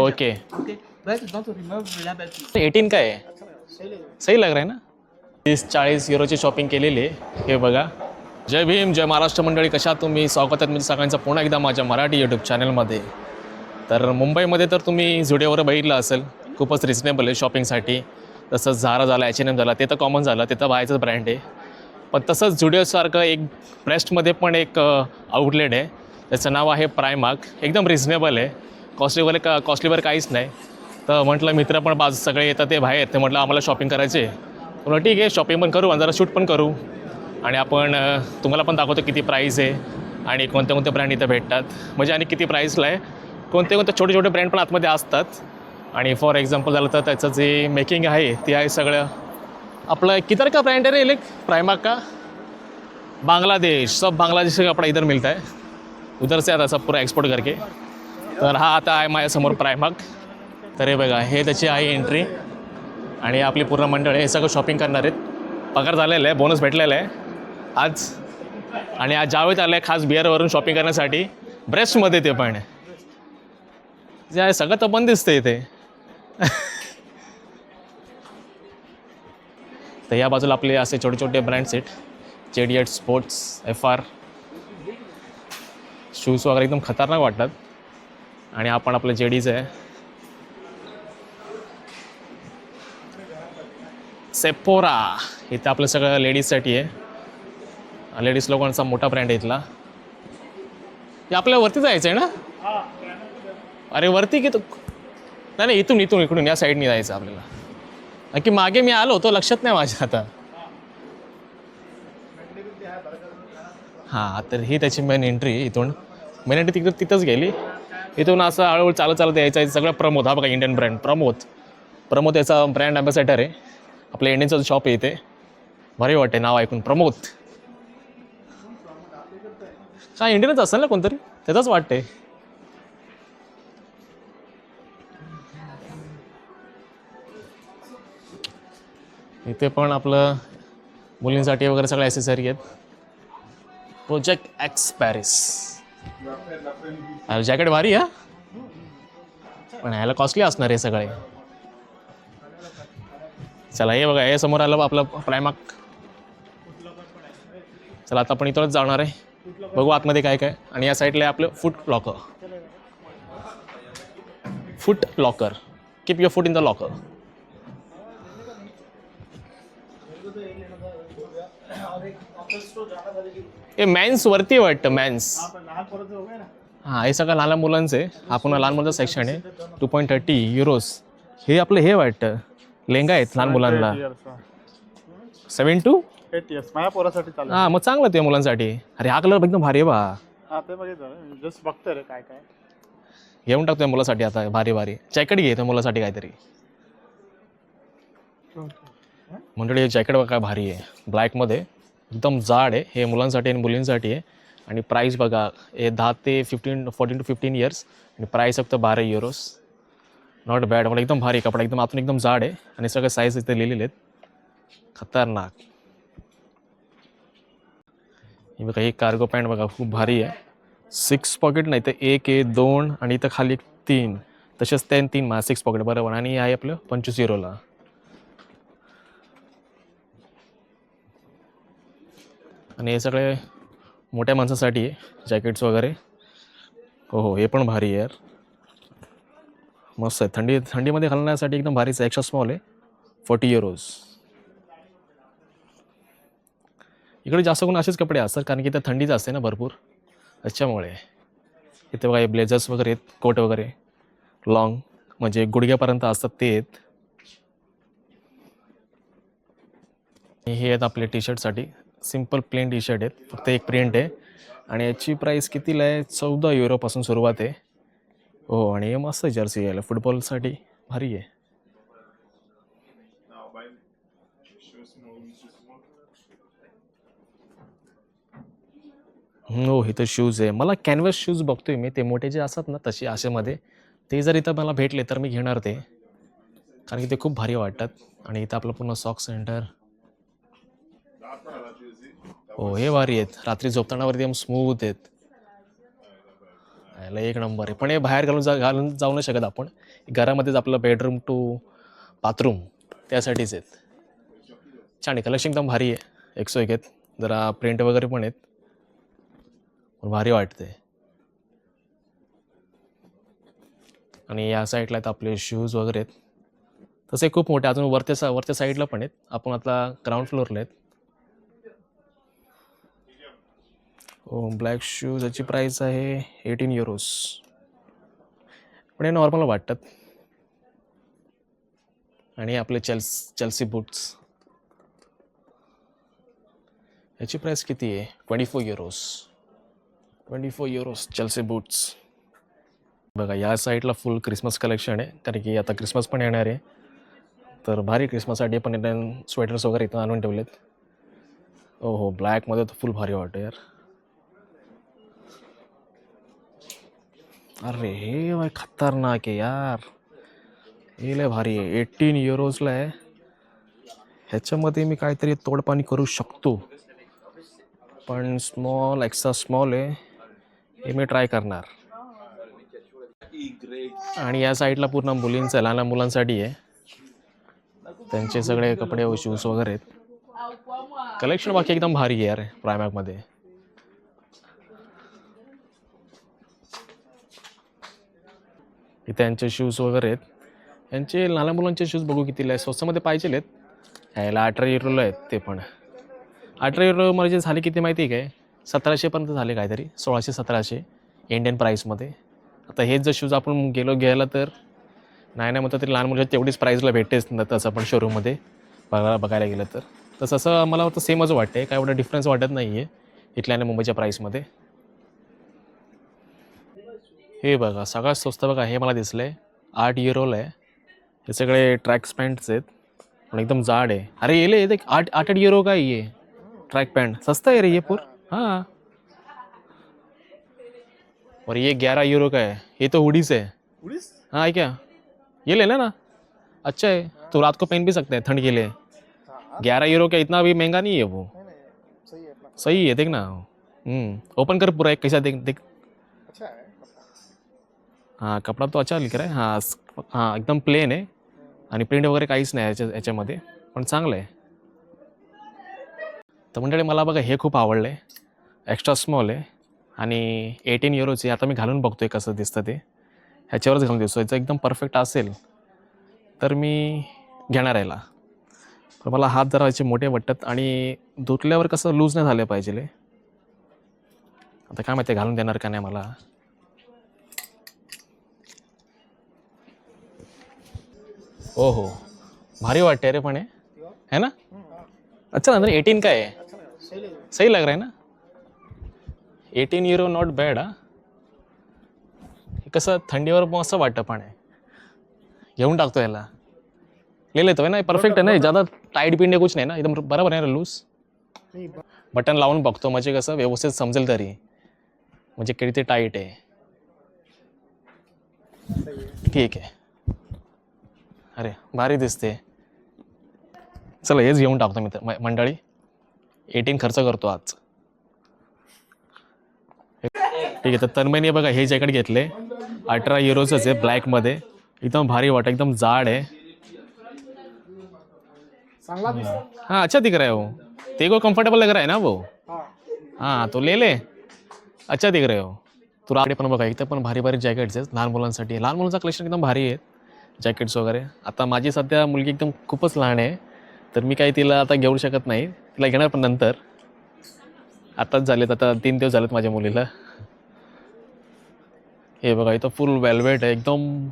Okay remove label please. Eighteen काय आहे? सही लग रहा है ना? तीस चाळीस युरोची शॉपिंग केलेली आहे. हे बघा. जय भीम जय महाराष्ट्र मंडळी. कशा तुम्ही? स्वागत आहे म्हणजे सगळ्यांचं पुन्हा एकदा माझ्या मराठी यूट्यूब चॅनलमध्ये तर मुंबईमध्ये तर तुम्ही झुडिओवर बघितलं असेल. खूपच रिजनेबल आहे शॉपिंगसाठी तसंच झारा झाला एच एन एम झाला ते तर कॉमन झालं ते तर बाहेरचंच ब्रँड आहे. पण तसंच झुडिओसारखं एक ब्रेस्टमध्ये पण एक आउटलेट आहे. त्याचं नाव आहे प्रायमार्क एकदम रिजनेबल आहे. कॉस्टलीवर का कॉस्टलीवर काहीच नाही. तर म्हटलं मित्र पण बाजू सगळे येतात ते बाहेर. ते म्हटलं आम्हाला शॉपिंग करायचे म्हटलं ठीक आहे शॉपिंग पण करू आणि जरा शूट पण करू. आणि आपण तुम्हाला पण दाखवतो किती प्राईस आहे. आणि कोणते कोणते ब्रँड इथं भेटतात. म्हणजे आणि किती प्राईसला आहे. कोणते कोणते छोटे छोटे ब्रँड पण आतमध्ये असतात. आणि फॉर एक्झाम्पल झालं तर त्याचं जे मेकिंग आहे ते आहे सगळं. आपलं किती का ब्रँड आहे रे इलेक प्राइमा का बांग्लादेश. सब बांग्लादेश का कपड़ा इधर मिलता है. उधर से आता सब पूरा एक्सपोर्ट करके. तर हा आता आहे माझ्यासमोर प्रायमाग तर हे बघा हे त्याची आहे एंट्री आणि आपली पूर्ण मंडळ हे सगळं शॉपिंग करणार आहेत. पगार झालेला आहे बोनस भेटलेला आहे. आज आणि आज जावेत आलं आहे खास बिअरवरून शॉपिंग करण्यासाठी ब्रेस्टमध्ये ते पण जे आहे सगळं तर बंद दिसतं इथे. तर या बाजूला आपले असे छोटे छोटे ब्रँड्स आहेत. जेडिएट स्पोर्ट्स एफ आर शूज वगैरे एकदम खतरनाक वाटतात. आणि आपण आपलं जेडीज आहे. सेपोरा इथं आपलं सगळं लेडीजसाठी आहे. लेडीज लोकांचा मोठा ब्रँड आहे इथला. हे आपल्या वरती जायचं आहे ना? अरे वरती की तू? नाही नाही इथून इथून इकडून या साईडनी जायचं आपल्याला. नक्की मागे मी आलो होतो लक्षात नाही माझ्या आता. हां तर ही त्याची मेन एंट्री इथून. मेन एंट्री तिकडे तिथंच गेली. इथून असं हळूहळू चालत चालत यायचं आहे. सगळं प्रमोद हा बघा इंडियन ब्रँड प्रमोद. प्रमोद याचा ब्रँड अँबॅसेडर आहे. आपल्या इंडियनचं शॉप आहे इथे. भारी वाटते नाव ऐकून. प्रमोद. हा इंडियनच असेल ना कोणतरी? त्याचाच वाटते इथे पण आपलं मुलींसाठी वगैरे सगळ्या ॲसेसरी आहेत. प्रोजेक्ट एक्स पॅरिस जॅकेट भारी हा? पण ह्याला कॉस्टली असणार हे सगळे. चला हे बघा हे समोर आलं बा आपलं प्रायमाक चला आता आपण इथंच जाणार आहे. बघू आतमध्ये काय काय. आणि या साईडला आपलं foot locker foot locker keep your foot in the locker हे मॅन्स वरती वाटतं मॅन्स हां हे सगळं लहान मुलांचं आहे. हा पुन्हा लहान मुलांचं सेक्शन आहे. टू पॉईंट थर्टी युरोज हे आपलं हे वाटतं. लेंगा आहेत लहान मुलांना. सेवन टू हां. मग चांगलं ते मुलांसाठी. अरे हा कलर एकदम भारी आहे बा. रे काय काय. घेऊन टाकतोय मुलासाठी आता भारी भारी. जॅकेट घे त्या मुलासाठी काहीतरी. मंडळी हे जॅकेट बघा काय भारी आहे. ब्लॅकमध्ये एकदम जाड आहे. हे मुलांसाठी आणि मुलींसाठी आहे. आणि प्राईस बघा हे दहा ते fifteen fourteen to fifteen years आणि प्राईस फक्त बारा युरोस नॉट बॅड मला एकदम भारी कपडा. एकदम आतून एकदम जाड आहे. आणि सगळे साईज इथे लिहिलेले आहेत. खतरनाक. हे बघा ही कार्गो पॅन्ट बघा खूप भारी आहे. सिक्स पॉकेट नाही तर एक आहे दोन आणि इथं खाली एक तीन. तसेच त्यान तीन मा सिक्स पॉकेट बरोबर आणि हे आहे आपलं पंचवीस युरोला आणि हे सगळे मोठ्या माणसासाठी आहे जॅकेट्स वगैरे. हो हो हे पण भारी आहे यार. मस्त आहे. थंडी थंडीमध्ये घालण्यासाठी एकदम भारीच आहे. एक्स्ट्रा स्मॉल आहे. फोर्टी युरोज इकडे जास्त करून असेच कपडे असतात कारण की इथं थंडीच असते ना भरपूर. त्याच्यामुळे. इथे बघा हे ब्लेझर्स वगैरे आहेत कोट वगैरे. लॉंग म्हणजे गुडघ्यापर्यंत असतात ते आहेत. हे आहेत आपले टी शर्टसाठी सिंपल प्लेन टी शर्ट आहेत. फक्त एक प्रिंट आहे. आणि याची प्राईस कितीला आहे? चौदा युरोपासून सुरुवात आहे. हो आणि हे मस्त जर्सी यायला. फुटबॉलसाठी भारी आहे. हो इथं शूज आहे. मला कॅनव्हस शूज बघतोय मी. ते मोठे जे असतात ना तसे आशेमध्ये. ते जर इथं मला भेटले तर मी घेणार ते. कारण की ते खूप भारी वाटतात. आणि इथं आपलं पूर्ण सॉक्स सेंटर हो हे भारी आहेत. रात्री झोपताना वरती एकदम स्मूथ आहेत. याला एक नंबर आहे. पण हे बाहेर घालून जा घालून जाऊ नाही शकत आपण. घरामध्येच आपलं बेडरूम टू बाथरूम त्यासाठीच आहेत. छान आहे. कलेक्शन एकदम भारी आहे. एकसो एक आहेत. जरा प्रिंट वगैरे पण आहेत. पण भारी वाटते आणि या साईडला आहेत आपले शूज वगैरे आहेत. तसे खूप मोठे अजून वरच्या सा वरच्या साईडला पण आहेत. आपण आता ग्राउंड फ्लोअरला आहेत हो ब्लॅक शूज याची प्राईस आहे एटीन युरोज पण हे नॉर्मल वाटतात. आणि आपले चेल्स चेल्सी बूट्स याची प्राईस किती आहे? Twenty four euros twenty four euros Chelsea boots बघा या साईडला फुल क्रिसमस कलेक्शन आहे. कारण की आता क्रिसमस पण येणार आहे. तर भारी क्रिसमससाठी पण इथं स्वेटर्स वगैरे इथं आणून ठेवलेत. हो हो ब्लॅकमध्ये तर फुल भारी वाटतं यार. अरे हे भाई खतरनाक आहे यार। हे लय भारी आहे एटीन युरोजला आहे ह्याच्यामध्ये मी काहीतरी तोडपाणी करू शकतो. पण स्मॉल एक्स्ट्रा स्मॉल आहे हे मी ट्राय करणार. आणि या साईडला पूर्ण मुलींचं आहे, लहान मुलांसाठी आहे. त्यांचे सगळे कपडे शूज वगैरे आहेत. कलेक्शन बाकी एकदम भारी आहे यार प्रायमॅकमध्ये इथे यांचे शूज वगैरे आहेत. यांचे लहान मुलांचे शूज बघू कितीला आहे स्वस्तमध्ये पाहिजे आहेत. यायला अठरा युरोला आहेत ते पण. अठरा युरो म्हणजे झाले किती माहिती आहे काय? सतराशेपर्यंत झाले काहीतरी सोळाशे सतराशे इंडियन प्राईसमध्ये आता हेच जर शूज आपण गेलो घ्यायला तर नाही नाही म्हणतात तरी लहान मुलाच्या तेवढीच प्राईजला भेटेच ना तसं पण शोरूममध्ये बघायला बघायला गेलं तर. तसं असं मला वाटतं सेमच वाटते काय एवढा डिफरन्स वाटत नाही आहे इथल्या आणि मुंबईच्या प्राईसमध्ये हे बघा सगळ्यात स्वस्त बघा हे मला दिसलं आहे आठ युरोला आहे. हे सगळे ट्रॅक पॅन्ट्स आहेत. पण एकदम जाड आहे. अरे येले ये देख आठ आठ आठ युरो का ये ट्रॅक पॅन्ट सस्ता है रे ये पूर. हाँ. और ये ग्यारह यूरो का है ये तो हुडी से है उडीस हाँ है क्या ये लेना ना. अच्छा है तो रात को पहन भी सकते हैं ठंड के लिए. ग्यारह यूरो का इतना भी महंगा नहीं है वो. सही आहे अपना सही है देख ना. हम्म. ओपन कर पूरा एक कैसा देख देख. आहे हां कपडा तो अच्छा लिख रहा हां हां एकदम प्लेन आहे. आणि प्रिंट वगैरे काहीच नाही याच्या याच्यामध्ये. पण चांगलं आहे. तर मंडळी मला बघा हे खूप आवडलं आहे. एक्स्ट्रा स्मॉल आहे. आणि एटीन युरोचे आता मी घालून बघतो आहे कसं दिसतं ते. ह्याच्यावरच घालून दिसतो याचं एकदम परफेक्ट असेल. तर मी घेणार याला. पण मला हात जरा याचे मोठे वाटतात. आणि धुतल्यावर कसं लूज नाही झालं पाहिजे आता काय माहिती घालून देणार का नाही मला. हो हो. भारी वाटते रे पण हे. है ना? अच्छा ना एटीन काय आहे? सही लग रहा है ना? एटीन युरो नॉट बॅड हा. कसं थंडीवर मस्त वाटतं पण आहे घेऊन टाकतो याला. ले लेतो ना? परफेक्ट आहे ना? ज़्यादा टाईट पिंडे कुछ नाही ना? एकदम बरोबर आहे ना लूज बटन लावून बघतो म्हणजे कसं व्यवस्थित समजेल तरी. म्हणजे किती टाईट आहे. ठीक आहे. अरे भारी दिसते. चला हेच घेऊन टाकतो मी तर मंडळी एटीन खर्च करतो आज. ठीक आहे तर तन्मयने बघा हे जॅकेट घेतले. अठरा युरोचंच आहे ब्लॅकमध्ये एकदम भारी वाटत एकदम जाड आहे. हाँ अच्छा दिख रहा है. वो तेरे को कंफर्टेबल लग रहा है ना वो हा. हाँ तो ले ले अच्छा दिख रहे हो. तुला पण बघा इथं पण भारी भारी जॅकेट्स आहेत. लहान मुलांसाठी. लहान मुलांचं कलेक्शन एकदम भारी आहेत जॅकेट्स वगैरे. आता माझी सध्या मुलगी एकदम खूपच लहान आहे तर मी काही तिला आता घेऊ शकत नाही. तिला घेणार पण नंतर. आताच झालेत आता तीन दिवस झालेत माझ्या मुलीला. हे बघा इथं फुल वेल्वेट आहे एकदम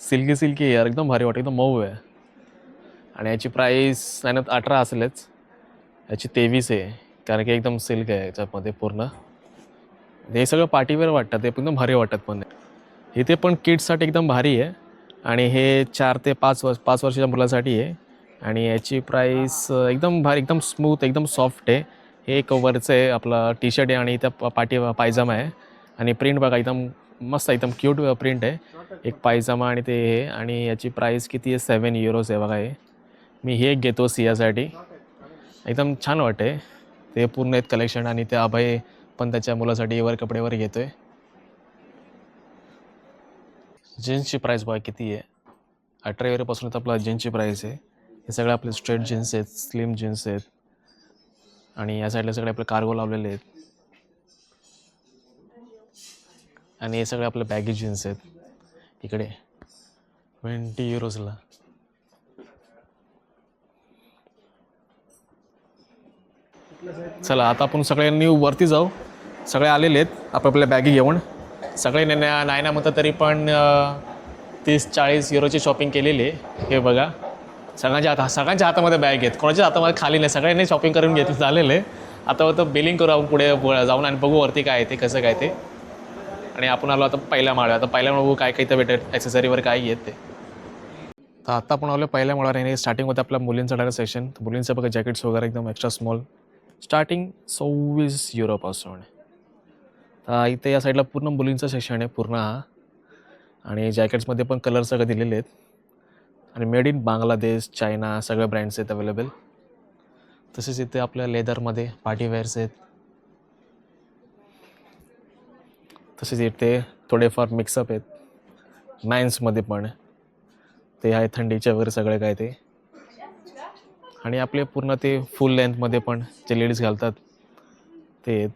सिल्की सिल्की आहे यार एकदम भारी वाटतं एकदम मऊ आहे. आणि याची प्राईस नाही ना अठरा असेलच. याची तेवीस आहे कारण की एकदम सिल्क आहे याच्यामध्ये पूर्ण. हे सगळं पार्टीवेअर वाटतात ते एकदम भारी वाटतात पण. इथे पण किड्ससाठी एकदम भारी आहे. आणि हे चार ते पाच वर्ष पाच वर्षाच्या मुलासाठी आहे. आणि याची प्राईस एकदम भारी एकदम स्मूथ एकदम सॉफ्ट आहे. हे एक वरचं आहे आपलं टी शर्ट आहे आणि इथं पाठी पायजामा आहे. आणि प्रिंट बघा एकदम मस्त एकदम क्यूट प्रिंट आहे. एक पायजामा आणि ते हे. आणि याची प्राईस किती आहे? सेवन युरोज आहे बघा हे. मी हे एक घेतो सियासाठी. एकदम छान वाटते ते पूर्ण आहेत कलेक्शन आणि ते अभय पण त्याच्या मुलासाठी वर कपडेवर घेतो आहे जीन्सची प्राईस बघा किती आहे. अठरा वेळेपासून तर आपला जीन्सची प्राईस आहे. हे सगळे आपले स्ट्रेट जीन्स आहेत स्लिम जीन्स आहेत. आणि या साईडला सगळे आपले कार्गो लावलेले आहेत. आणि हे सगळे आपले बॅगी जीन्स आहेत. इकडे. ट्वेंटी युरोजला चला आता आपण सगळ्यांनी वरती जाऊ. सगळे आलेले आहेत. आपापल्या बॅगी घेऊन. सगळे ना- नाही ना म्हणतात तरी पण तीस चाळीस युरोची शॉपिंग केलेली आहे. हे बघा. सगळ्यांच्या हाता सगळ्यांच्या हातामध्ये बॅग आहेत. कोणाच्या हातामध्ये खाली नाही. सगळ्यांनी शॉपिंग करून घेतलं झालेलं आहे. आता होतं बिलिंग करू आपण पुढे जाऊन आणि बघू वरती काय आहे ते कसं काय ते. आणि आपण आलो आता पहिल्या माळ्यावर. आता पहिल्या बघू काय काय तर भेटेल. ॲक्सेसरीवर काय येत ते. तर आता आपण आलो पहिल्या माळ्यावर आणि स्टार्टिंगमध्ये आपल्या मुलींचं डायरेक्ट सेक्शन मुलींचं बघा जॅकेट्स वगैरे एकदम एक्स्ट्रा स्मॉल स्टार्टिंग सव्वीस युरोपासून तर इथे या साईडला पूर्ण मुलींचं सेक्शन आहे पूर्ण. हा आणि जॅकेट्समध्ये पण कलर सगळे दिलेले आहेत. आणि मेड इन बांगलादेश चायना सगळे ब्रँड्स आहेत अवेलेबल. तसेच इथे आपल्या लेदरमध्ये पार्टीवेअर्स आहेत. तसेच इथे थोडेफार मिक्सअप आहेत. मॅन्समध्ये पण. ते आहे थंडीच्या वगैरे सगळे काय ते. आणि आपले पूर्ण ते फुल लेंथमध्ये पण जे लेडीज घालतात ते आहेत.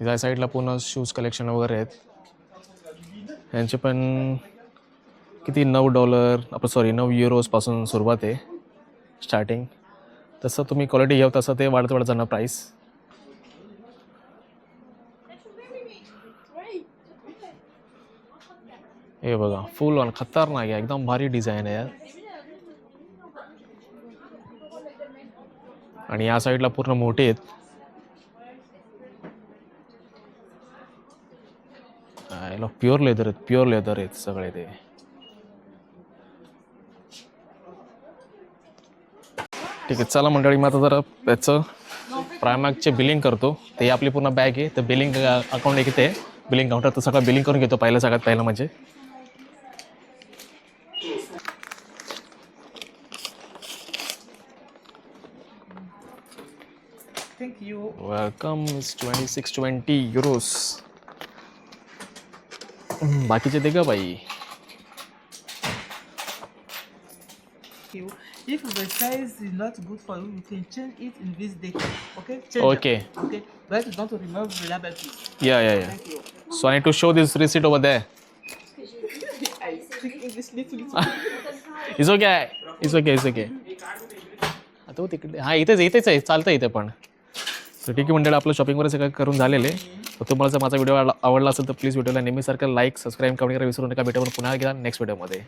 या साईडला पूर्ण शूज कलेक्शन वगैरे आहेत. यांचे पण किती नऊ डॉलर आपण सॉरी नऊ युरोजपासून सुरुवात आहे स्टार्टिंग तसं तुम्ही क्वालिटी घ्याव तसं ते वाढत वाढत जाणार प्राईस हे बघा फुल ऑन खतरनाक आहे एकदम भारी डिझाईन आहे यार. आणि या साईडला पूर्ण मोठे आहेत. याला प्युअर लेदर आहेत प्युअर लेदर आहेत सगळे ते. ठीक आहे चला मंडळी मग आता जरा त्याचं प्रायमॅकचे बिलिंग करतो. ते आपली पूर्ण बॅग आहे. तर बिलिंग अकाउंट एक इथे. बिलिंग काउंटर तर सगळं बिलिंग करून घेतो पहिलं सगळ्यात पहिलं म्हणजे. Thank you. Welcome twenty six twenty euros बाकीचे दे का बाई you. If the size is not good for you, you can change it in this day. Okay? Change Okay. It. Okay. But don't remove the label, please. या या या Thank you. So I need to show this receipt over there I speak English little, little. Is okay is okay is okay आता हो तिकडे हां इथेच इथेच आहे चालतं इथे पण तर ठीक आहे मंडळ आपलं शॉपिंग वगैरे सगळं करून झालेलं तुम्हाला जर माझा व्हिडिओ आवडला असेल तर प्लीज व्हिडिओला नेहमीसारखं लाईक सबस्क्राईब कमेंट करा विसरू नका. भेटून पुन्हा एकदा नेक्स्ट व्हिडिओमध्ये